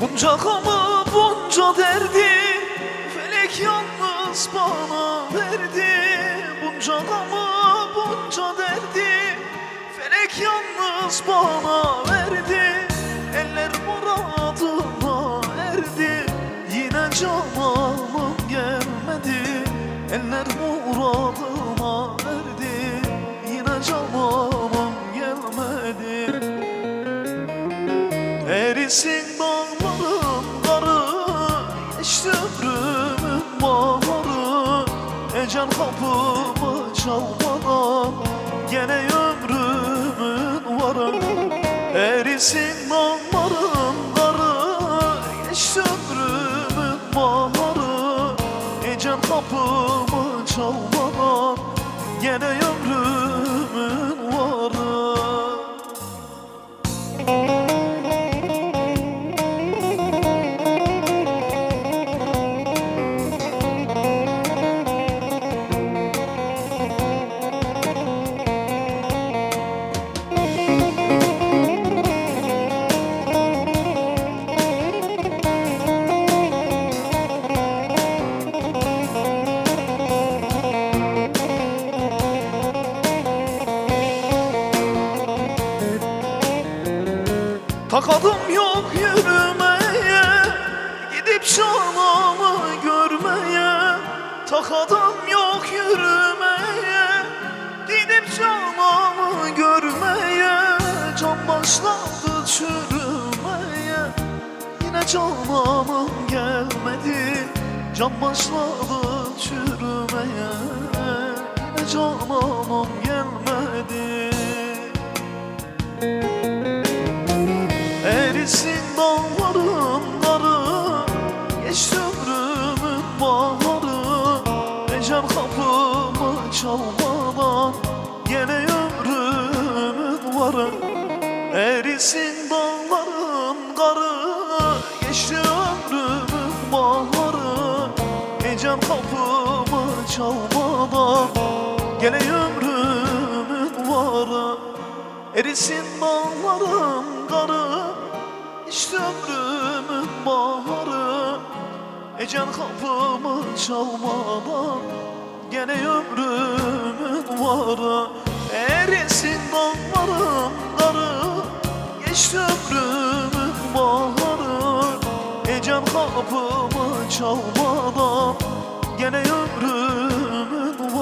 Bunca gamı bunca derdi Felek yalnız bana verdi. Bunca gamı bunca derdi Felek yalnız bana verdi. Eller muradına erdi Yine cananım gelmedi. Eller muradına erdi Yine cananım gelmedi. Erisin dağların Geçti ömrümün baharı Ecel kapımı çalmadan Gene ömrümün varı Erisin dağların karı Geçti ömrümün baharı Ecel kapımı çalmadan Gene ömrümün Takadım yok yürümeye Gidip canımı görmeye. Takadım yok yürümeye Gidip canımı görmeye. Can başladı çürümeye Yine canımın gelmedi. Can başladı çürümeye Yine canımın gelmedi. Erisin çalmadan Gene ömrümün varı. Erisin dağların karı Geçti ömrümün baharı Ecel kapımı çalmadan Gene ömrümün varı. Erisin dağların karı İşte ömrümün baharı Ecel kapımı çalmadan Gene ömrümün varı Erisin dağların karı Geçti ömrümün baharı Ecel kapımı çalmadan Gene ömrümün